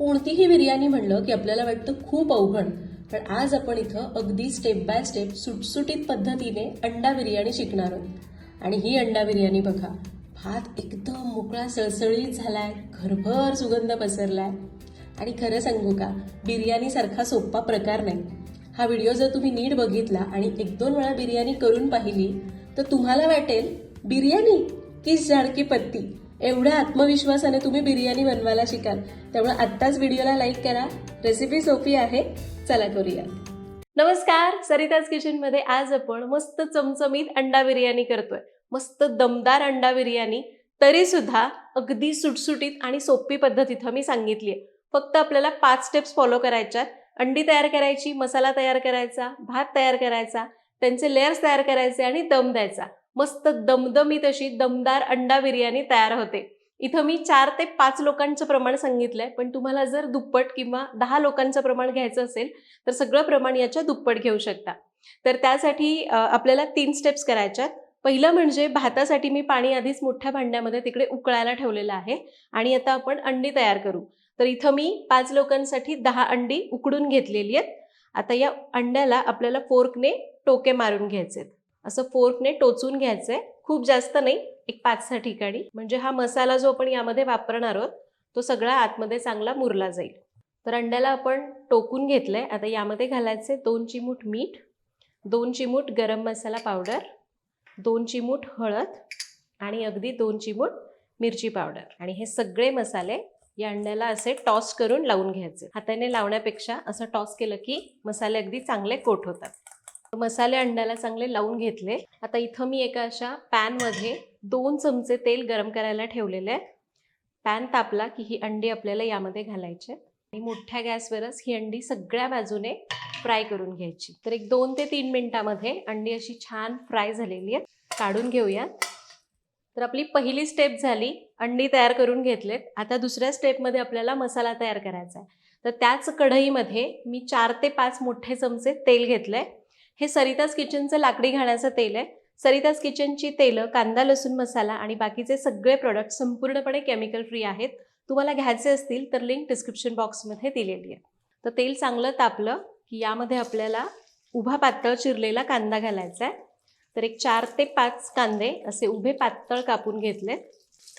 कोणतीही बिर्याणी म्हणलं की आपल्याला वाटतं खूप अवघड पण आज आपण इथं अगदी स्टेप बाय स्टेप सुटसुटीत पद्धतीने अंडा बिर्याणी शिकणार आहोत. आणि ही अंडा बिर्याणी बघा भात एकदम मोकळा सळसळीत झालाय घरभर सुगंध पसरलाय. आणि खरं सांगू का बिर्याणीसारखा सोपा प्रकार नाही. हा व्हिडिओ जर तुम्ही नीट बघितला आणि एक दोन वेळा बिर्याणी करून पाहिली तर तुम्हाला वाटेल बिर्याणी की झाडकी पत्ती? एवढ्या आत्मविश्वासाने तुम्ही बिर्याणी बनवायला शिकाल. त्यामुळे आत्ताच व्हिडिओला लाईक करा. रेसिपी सोपी आहे. चला करूया नमस्कार. सरिताज किचनमध्ये आज आपण मस्त चमचमीत अंडा बिर्याणी करतोय. मस्त दमदार अंडा बिर्याणी. तरी सुद्धा अगदी सुटसुटीत आणि सोपी पद्धत इथं मी सांगितली आहे फक्त आपल्याला पाच स्टेप्स फॉलो करायच्यात. अंडी तयार करायची मसाला तयार करायचा भात तयार करायचा त्यांचे लेअर्स तयार करायचे आणि दम द्यायचा. मस्त दमदमीत अशी दमदार अंडा बिर्याणी तयार होते. इथं मी चार ते पाच लोकांचं प्रमाण सांगितलंय पण तुम्हाला जर दुप्पट किंवा दहा लोकांचं प्रमाण घ्यायचं असेल तर सगळं प्रमाण याच्या दुप्पट घेऊ शकता. तर त्यासाठी आपल्याला तीन स्टेप्स करायच्यात पहिलं म्हणजे भातासाठी मी पाणी आधीच मोठ्या भांड्यामध्ये तिकडे उकळायला ठेवलेलं आहे आणि आता आपण अंडी तयार करू. तर इथं मी पाच लोकांसाठी दहा अंडी उकडून घेतलेली आहेत. आता या अंड्याला आपल्याला फोर्कने टोके मारून घ्यायचे आहेत असं फोर्कने टोचून घ्यायचं आहे खूप जास्त नाही एक पाच सहा ठिकाणी. म्हणजे हा मसाला जो आपण यामध्ये वापरणार आहोत तो सगळा आतमध्ये चांगला मुरला जाईल. तर अंड्याला आपण टोकून घेतलंय. आता यामध्ये घालायचे दोन चिमूट मीठ दोन चिमूट गरम मसाला पावडर दोन चिमूट हळद आणि अगदी दोन चिमूट मिरची पावडर. आणि हे सगळे मसाले या अंड्याला असे टॉस करून लावून घ्यायचे. हाताने लावण्यापेक्षा असं टॉस केलं की मसाले अगदी चांगले कोट होतात. मसाले अंड्याला चांगले लावून घेतले. आता इथं मी एका अशा पॅनमध्ये दोन चमचे तेल गरम करायला ठेवलेले आहे. पॅन तापला की ही अंडी आपल्याला यामध्ये घालायचे आणि मोठ्या गॅसवरच ही अंडी सगळ्या बाजूने फ्राय करून घ्यायची. तर एक दोन ते तीन मिनिटामध्ये अंडी अशी छान फ्राय झालेली आहे काढून घेऊयात तर आपली पहिली स्टेप झाली अंडी तयार करून घेतलेत. आता दुसऱ्या स्टेपमध्ये आपल्याला मसाला तयार करायचा आहे. तर त्याच कढईमध्ये मी चार ते पाच मोठे चमचे तेल घेतलं आहे हे सरिताज किचनचं लाकडी घाण्याचं तेल आहे. सरिताज किचनची तेलं कांदा लसूण मसाला आणि बाकीचे सगळे प्रोडक्ट संपूर्णपणे केमिकल फ्री आहेत. तुम्हाला घ्यायचे असतील तर लिंक डिस्क्रिप्शन बॉक्समध्ये दिलेली आहे. तर तेल चांगलं तापलं की यामध्ये आपल्याला उभा पातळ चिरलेला कांदा घालायचा आहे. तर एक चार ते पाच कांदे असे उभे पातळ कापून घेतले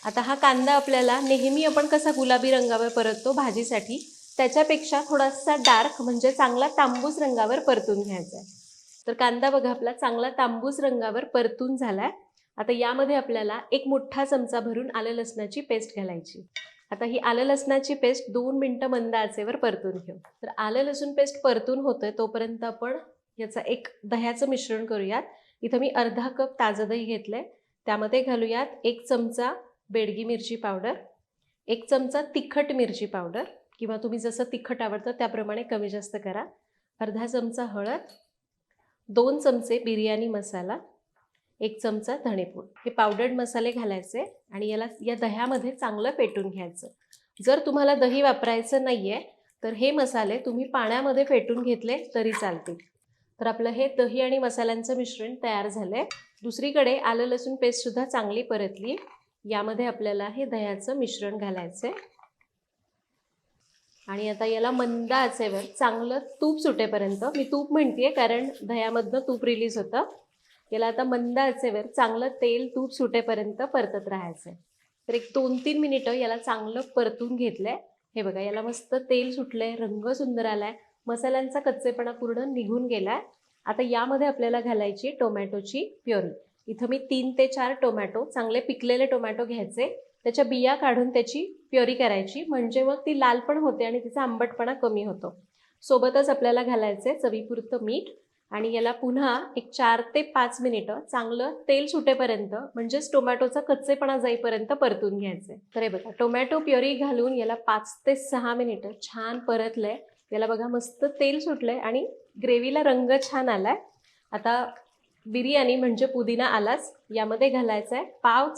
आता हा कांदा आपल्याला नेहमी आपण कसा गुलाबी रंगावर परततो भाजीसाठी त्याच्यापेक्षा थोडासा डार्क म्हणजे चांगला तांबूस रंगावर परतून घ्यायचा आहे. तर कांदा बघा आपला चांगला तांबूस रंगावर परतून झालाय. आता यामध्ये आपल्याला एक मोठा चमचा भरून आलं लसणाची पेस्ट घालायची. आता ही आलं लसणाची पेस्ट दोन मिनटं मंद आचेवर परतून घेऊ. तर आलं लसूण पेस्ट परतून होतंय तोपर्यंत आपण याचा एक दह्याचं मिश्रण करूयात. इथं मी अर्धा कप ताजं दही घेतलंय. त्यामध्ये घालूयात एक चमचा बेडगी मिरची पावडर एक चमचा तिखट मिरची पावडर किंवा तुम्ही जसं तिखट आवडतं त्याप्रमाणे कमी जास्त करा. अर्धा चमचा हळद दोन चमचे बिर्याणी मसाला एक चमचा धणेपूड. हे पावडर्ड मसाले घालायचे आणि याला या दह्यामध्ये चांगलं फेटून घ्यायचं. जर तुम्हाला दही वापरायचं नाही आहे तर हे मसाले तुम्ही पाण्यामध्ये फेटून घेतले तरी चालतील. तर आपलं हे दही आणि मसाल्यांचं मिश्रण तयार झालं आहे दुसरीकडे आलं लसूण पेस्टसुद्धा चांगली परतली. यामध्ये आपल्याला हे दह्याचं मिश्रण घालायचं आहे आणि आता याला मंद आचेवर चांगलं तूप सुटेपर्यंत. मी तूप म्हणते कारण दह्यामधनं तूप रिलीज होतं. याला आता मंद आचेवर चांगलं तेल तूप सुटेपर्यंत परतत राहायचं आहे तर एक दोन तीन मिनिटं याला चांगलं परतून घेतलंय. हे बघा याला मस्त तेल सुटलंय रंग सुंदर आलाय. मसाल्यांचा कच्चेपणा पूर्ण निघून गेलाय. आता यामध्ये आपल्याला घालायची टोमॅटोची प्युरी. इथं मी तीन ते चार टोमॅटो चांगले पिकलेले टोमॅटो घ्यायचे. त्याच्या बिया काढून त्याची प्युरी करायची. म्हणजे मग ती लाल पण होते आणि तिचा आंबटपणा कमी होतो. सोबतच आपल्याला घालायचे चवीपुरतं मीठ. आणि याला पुन्हा एक चार ते पाच मिनिटं चांगलं तेल सुटेपर्यंत म्हणजेच टोमॅटोचा कच्चेपणा जाईपर्यंत परतून घ्यायचं तर हे बघा टोमॅटो प्युरी घालून याला पाच ते सहा मिनिटं छान परतलंय. याला बघा मस्त तेल सुटलंय आणि ग्रेव्हीला रंग छान आलाय. आता बिर्याणी म्हणजे पुदिना आलाच यामध्ये घालायचा आहे पाव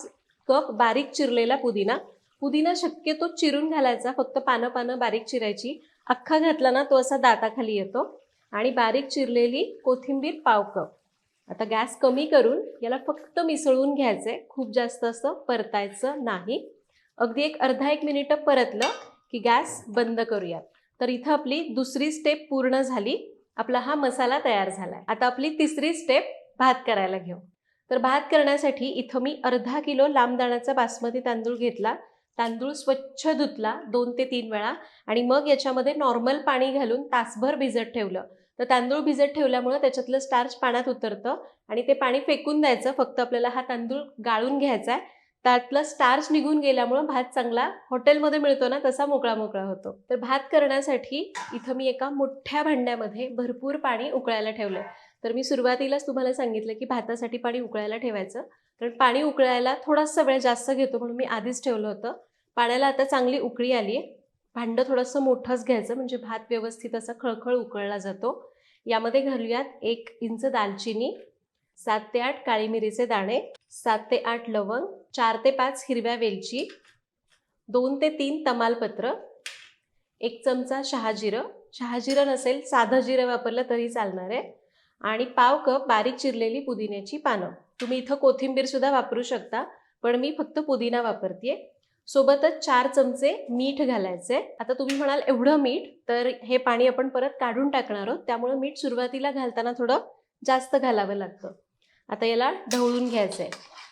कप बारीक चिरलेला पुदिना. पुदिना शक्यतो चिरून घालायचा फक्त पानं पानं बारीक चिरायची. अख्खा घातला ना तो असा दाताखाली येतो. आणि बारीक चिरलेली कोथिंबीर पाव कप. आता गॅस कमी करून याला फक्त मिसळून घ्यायचं आहे खूप जास्त असं परतायचं नाही. अगदी एक अर्धा एक मिनिटं परतलं की गॅस बंद करूयात. तर इथं आपली दुसरी स्टेप पूर्ण झाली. आपला हा मसाला तयार झालाय. आता आपली तिसरी स्टेप भात करायला घेऊ. तर भात करण्यासाठी इथं मी अर्धा किलो लांब दाण्याचा बासमती तांदूळ घेतला. तांदूळ स्वच्छ धुतला दोन ते तीन वेळा आणि मग याच्यामध्ये नॉर्मल पाणी घालून तासभर भिजत ठेवलं. तर तांदूळ भिजत ठेवल्यामुळं त्याच्यातलं स्टार्च पाण्यात उतरतं आणि ते पाणी फेकून द्यायचं. फक्त आपल्याला हा तांदूळ गाळून घ्यायचा आहे त्यातलं स्टार्च निघून गेल्यामुळं भात चांगला हॉटेलमध्ये मिळतो ना तसा मोकळा मोकळा होतो. तर भात करण्यासाठी इथं मी एका मोठ्या भांड्यामध्ये भरपूर पाणी उकळायला ठेवलं तर मी सुरुवातीलाच तुम्हाला सांगितलं की भातासाठी पाणी उकळायला ठेवायचं. कारण पाणी उकळायला थोडासा वेळ जास्त घेतो म्हणून मी आधीच ठेवलं होतं. पाण्याला आता चांगली उकळी आली आहे भांडं थोडंसं मोठंच घ्यायचं म्हणजे भात व्यवस्थित असा खळखळ उकळला जातो. यामध्ये घालूयात एक इंच दालचिनी सात ते आठ काळी मिरीचे दाणे सात ते आठ लवंग चार ते पाच हिरव्या वेलची दोन ते तीन तमालपत्र एक चमचा शहाजिरं. शहाजिरं नसेल साधं जिरं वापरलं तरी चालणार आहे. आणि पाव कप बारीक चिरलेली पुदिन्याची पानं. तुम्ही इथं कोथिंबीर सुद्धा वापरू शकता पण मी फक्त पुदिना वापरते सोबतच चार चमचे मीठ घालायचे आता तुम्ही म्हणाल एवढं मीठ तर हे पाणी आपण परत काढून टाकणार आहोत. त्यामुळे मीठ सुरुवातीला घालताना थोडं जास्त घालावं लागतं. आता याला ढवळून घ्यायचं आहे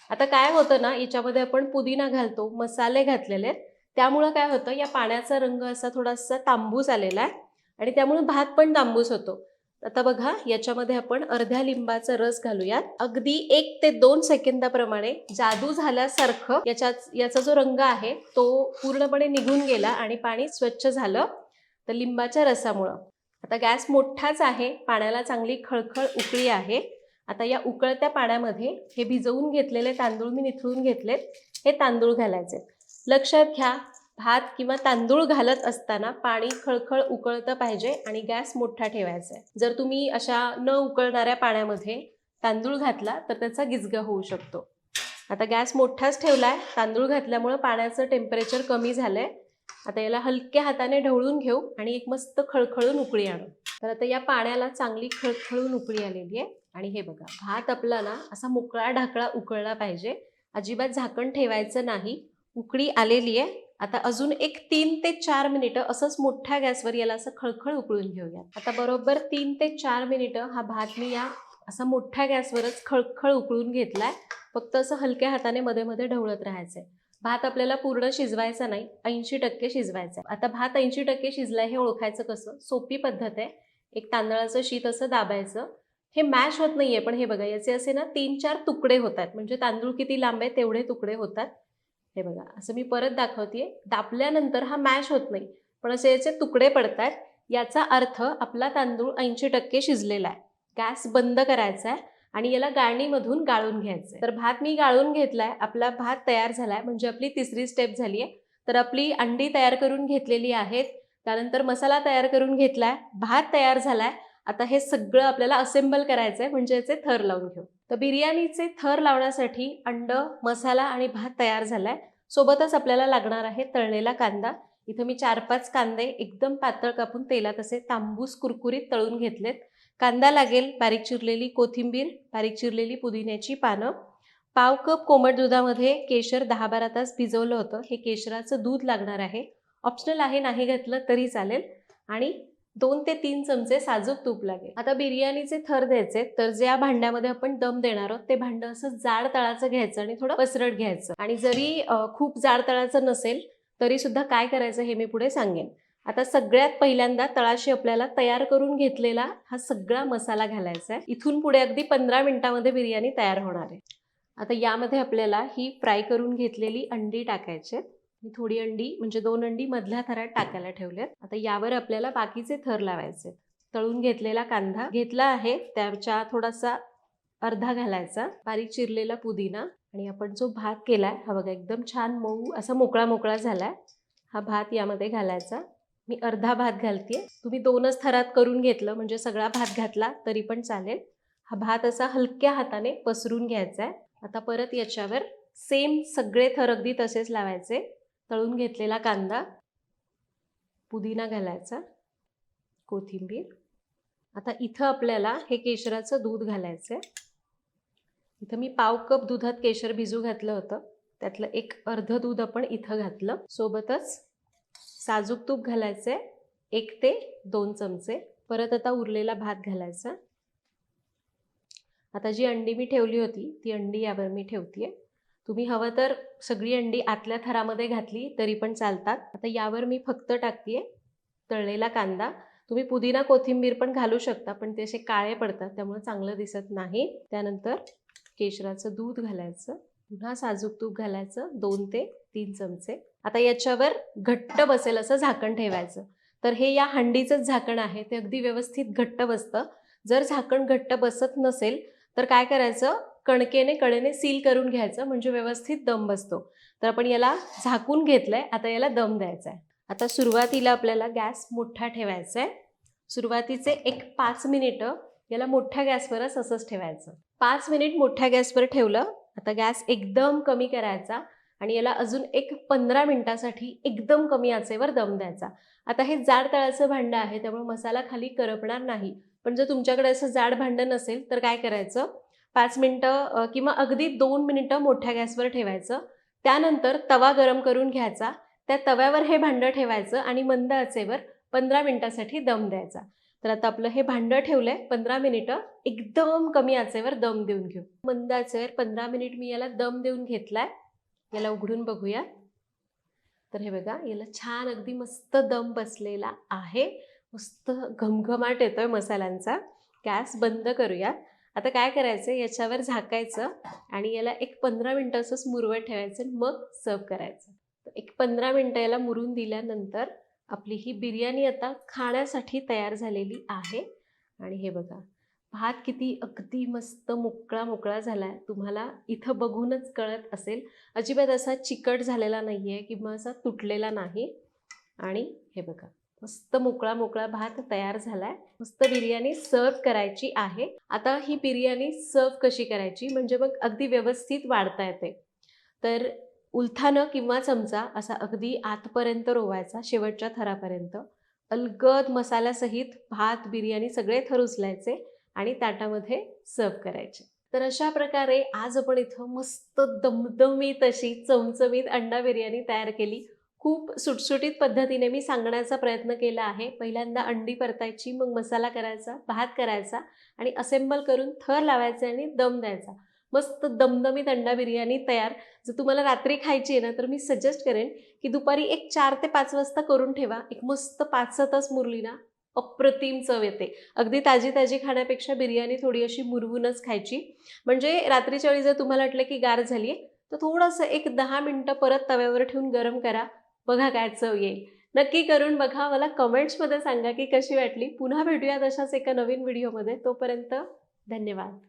आता काय होतं ना याच्यामध्ये आपण पुदिना घालतो मसाले घातलेले आहेत. त्यामुळं काय होतं या पाण्याचा रंग असा थोडासा तांबूस आलेला आहे. आणि त्यामुळे भात पण तांबूस होतो. आता बघा याच्यामध्ये आपण अर्ध्या लिंबाचा रस घालूयात. अगदी एक ते दोन सेकंदाप्रमाणे जादू झाल्यासारखं याच्या याचा जो रंग आहे तो पूर्णपणे निघून गेला आणि पाणी स्वच्छ झालं. तर लिंबाच्या रसामुळं. आता गॅस मोठाच आहे पाण्याला चांगली खळखळ उकळी आहे. आता या उकळत्या पाण्यामध्ये हे भिजवून घेतलेले तांदूळ मी निथळून घेतलेत. हे तांदूळ घालायचे. लक्षात घ्या भात किंवा तांदूळ घालत असताना पाणी खळखळ उकळतं पाहिजे आणि गॅस मोठा ठेवायचा आहे. जर तुम्ही अशा न उकळणाऱ्या पाण्यामध्ये तांदूळ घातला तर त्याचा गिजगा होऊ शकतो. आता गॅस मोठाच ठेवलाय. तांदूळ घातल्यामुळं पाण्याचं टेम्परेचर कमी झालंय. आता याला हलक्या हाताने ढवळून घेऊ आणि एक मस्त खळखळून उकळी आणू. तर आता या पाण्याला चांगली खळखळून उकळी आलेली आहे. आणि हे बघा भात आपला ना असा मोकळा ढाकळा उकळला पाहिजे. अजिबात झाकण ठेवायचं नाही. उकळी आलेली आहे. आता अजून एक तीन ते चार मिनिटं असंच मोठ्या गॅसवर याला असं खळखळ उकळून घेऊया आता बरोबर तीन ते चार मिनिटं हा भात मी या असा मोठ्या गॅसवरच खळखळ उकळून घेतलाय. फक्त असं हलक्या हाताने मध्ये मध्ये ढवळत राहायचंय. भात आपल्याला पूर्ण शिजवायचा नाही ऐंशी टक्के शिजवायचा आता भात ऐंशी टक्के शिजलाय हे ओळखायचं कसं? सोपी पद्धत आहे. एक तांदळाचं शीत असं दाबायचं. हे मॅश होत नाहीये पण हे बघा याचे असे ना तीन चार तुकडे होतात. म्हणजे तांदूळ किती लांब आहे तेवढे तुकडे होतात. हे बघा असं मी परत दाखवते दाबल्यानंतर हा मॅश होत नाही. पण असे याचे तुकडे पडतात याचा अर्थ आपला तांदूळ ऐंशी टक्के शिजलेला आहे. गॅस बंद करायचा आहे आणि याला गाळणीमधून गाळून घ्यायचं तर भात मी गाळून घेतलाय. आपला भात तयार झालाय. म्हणजे आपली तिसरी स्टेप झाली आहे तर आपली अंडी तयार करून घेतलेली आहेत. त्यानंतर मसाला तयार करून घेतलाय. भात तयार झालाय. आता हे सगळं आपल्याला असेंबल करायचं आहे म्हणजे याचे थर लावून घेऊ. तर बिर्याणीचे थर लावण्यासाठी अंड मसाला आणि भात तयार झाला आहे सोबतच आपल्याला लागणार आहे तळलेला कांदा. इथं मी चार पाच कांदे एकदम पातळ कापून तेलात असे तांबूस कुरकुरीत तळून घेतलेत. कांदा लागेल बारीक चिरलेली कोथिंबीर बारीक चिरलेली पुदिन्याची पानं. पाव कप कोमट दुधामध्ये केशर दहा बारा तास भिजवलं होतं. हे केशराचं दूध लागणार आहे. ऑप्शनल आहे नाही घातलं तरी चालेल. आणि दोन ते तीन चमचे साजूक तूप लागेल. आता बिर्याणीचे थर द्यायचे तर ज्या भांड्यामध्ये आपण दम देणार आहोत ते भांडं असं जाड तळाचं घ्यायचं आणि थोडं पसरट घ्यायचं. आणि जरी खूप जाड तळाचं नसेल तरी सुद्धा काय करायचं हे मी पुढे सांगेन. आता सगळ्यात पहिल्यांदा तळाशी आपल्याला तयार करून घेतलेला हा सगळा मसाला घालायचा आहे. इथून पुढे अगदी पंधरा मिनिटामध्ये बिर्याणी तयार होणार आहे. आता यामध्ये आपल्याला ही फ्राय करून घेतलेली अंडी टाकायची मी थोडी अंडी म्हणजे दोन अंडी मधल्या थरात टाकायला ठेवल्यात. आता यावर आपल्याला बाकीचे थर लावायचे तळून घेतलेला कांदा घेतला आहे. त्याच्या थोडासा अर्धा घालायचा. बारीक चिरलेला पुदिना आणि आपण जो भात केलाय हा बघा एकदम छान मऊ असा मोकळा मोकळा झालाय. हा भात यामध्ये घालायचा. मी अर्धा भात घालते तुम्ही दोनच थरात करून घेतलं म्हणजे सगळा भात घातला तरी पण चालेल. हा भात असा हलक्या हाताने पसरून घ्यायचा आहे आता परत याच्यावर सेम सगळे थर अगदी तसेच लावायचे. तळून घेतलेला कांदा पुदिना घालायचा कोथिंबीर. आता इथं आपल्याला हे केशराचं दूध घालायचं आहे इथं मी पाव कप दुधात केशर भिजू घातलं होतं. त्यातलं एक अर्ध दूध आपण इथं घातलं. सोबतच साजूक तूप घालायचं आहे एक ते दोन चमचे. परत आता उरलेला भात घालायचा. आता जी अंडी मी ठेवली होती ती अंडी यावर मी ठेवतीये. तुम्ही हवं तर सगळी अंडी आतल्या थरामध्ये घातली तरी पण चालतात. आता यावर मी फक्त टाकते तळलेला कांदा. तुम्ही पुदिना कोथिंबीर पण घालू शकता पण ते असे काळे पडतात त्यामुळे चांगलं दिसत नाही. त्यानंतर केशराचं दूध घालायचं. पुन्हा साजूक तूप घालायचं दोन ते तीन चमचे. आता याच्यावर घट्ट बसेल असं झाकण ठेवायचं. तर हे या हंडीचंच झाकण आहे ते अगदी व्यवस्थित घट्ट बसतं. जर झाकण घट्ट बसत नसेल तर काय करायचं? कणकेने कडेने सील करून घ्यायचं म्हणजे व्यवस्थित दम बसतो. तर आपण याला झाकून घेतलंय आता याला दम द्यायचा आहे आता सुरुवातीला आपल्याला गॅस मोठा ठेवायचा आहे सुरुवातीचे एक पाच मिनिटं याला मोठ्या गॅसवरच असंच ठेवायचं. पाच मिनिट मोठ्या गॅसवर ठेवलं आता गॅस एकदम कमी करायचा आणि याला अजून एक पंधरा मिनिटासाठी एकदम कमी आचेवर दम द्यायचा. आता हे जाड तळाचं भांडं आहे त्यामुळे मसाला खाली करपणार नाही. पण जर तुमच्याकडे असं जाड भांडं नसेल तर काय करायचं? पाच मिनटं किंवा अगदी दोन मिनिटं मोठ्या गॅसवर ठेवायचं. त्यानंतर तवा गरम करून घ्यायचा. त्या तव्यावर हे भांडं ठेवायचं आणि मंद आचेवर पंधरा मिनिटासाठी दम द्यायचा. तर आता आपलं हे भांडं ठेवलंय पंधरा मिनिटं. एकदम कमी आचेवर दम देऊन घेऊ. मंद आचेवर पंधरा मिनिट मी याला दम देऊन घेतलाय. याला उघडून बघूया. तर हे बघा याला छान अगदी मस्त दम बसलेला आहे. मस्त घमघमाट येतोय मसाल्यांचा. गॅस बंद करूया. आता काय करायचं? याच्यावर झाकायचं आणि याला एक पंधरा मिनटं असंच मुरवत ठेवायचं आणि मग सर्व करायचं. तर एक पंधरा मिनटं याला मुरून दिल्यानंतर आपली ही बिर्याणी आता खाण्यासाठी तयार झालेली आहे. आणि हे बघा भात किती अगदी मस्त मोकळा मोकळा झाला आहे तुम्हाला इथं बघूनच कळत असेल. अजिबात असा चिकट झालेला नाही आहे किंवा असा तुटलेला नाही. आणि हे बघा मस्त मोकळा मोकळा भात तयार झालाय. मस्त बिर्याणी सर्व करायची आहे. आता ही बिर्याणी सर्व कशी करायची? म्हणजे मग अगदी व्यवस्थित वाढता येते. तर उलथानं किंवा चमचा असा अगदी आतपर्यंत रोवायचा शेवटच्या थरापर्यंत. अलगद मसाल्यासहित भात बिर्याणी सगळे थर उचलायचे आणि ताटामध्ये सर्व करायचे. तर अशा प्रकारे आज आपण इथं मस्त दमदमीत अशी चमचमीत अंडा बिर्याणी तयार केली. खूप सुटसुटीत पद्धतीने मी सांगण्याचा प्रयत्न केला आहे. पहिल्यांदा अंडी परतायची मग मसाला करायचा भात करायचा आणि असेंबल करून थर लावायचे आणि दम द्यायचा. मस्त दमदमीत अंडा बिर्याणी तयार. जर तुम्हाला रात्री खायची आहे ना तर मी सजेस्ट करेन की दुपारी एक चार ते पाच वाजता करून ठेवा. एक मस्त पाच सहा तास मुरली ना अप्रतिम चव येते. अगदी ताजी ताजी खाण्यापेक्षा बिर्याणी थोडी अशी मुरवूनच खायची. म्हणजे रात्रीच्या वेळी जर तुम्हाला वाटलं की गार झाली आहे तर थोडंसं एक दहा मिनटं परत तव्यावर ठेवून गरम करा. बघा काय चव येईल. नक्की करून बघा मला कमेंट्समध्ये सांगा की कशी वाटली. पुन्हा भेटूया तशाच एका नवीन व्हिडिओमध्ये. तोपर्यंत धन्यवाद.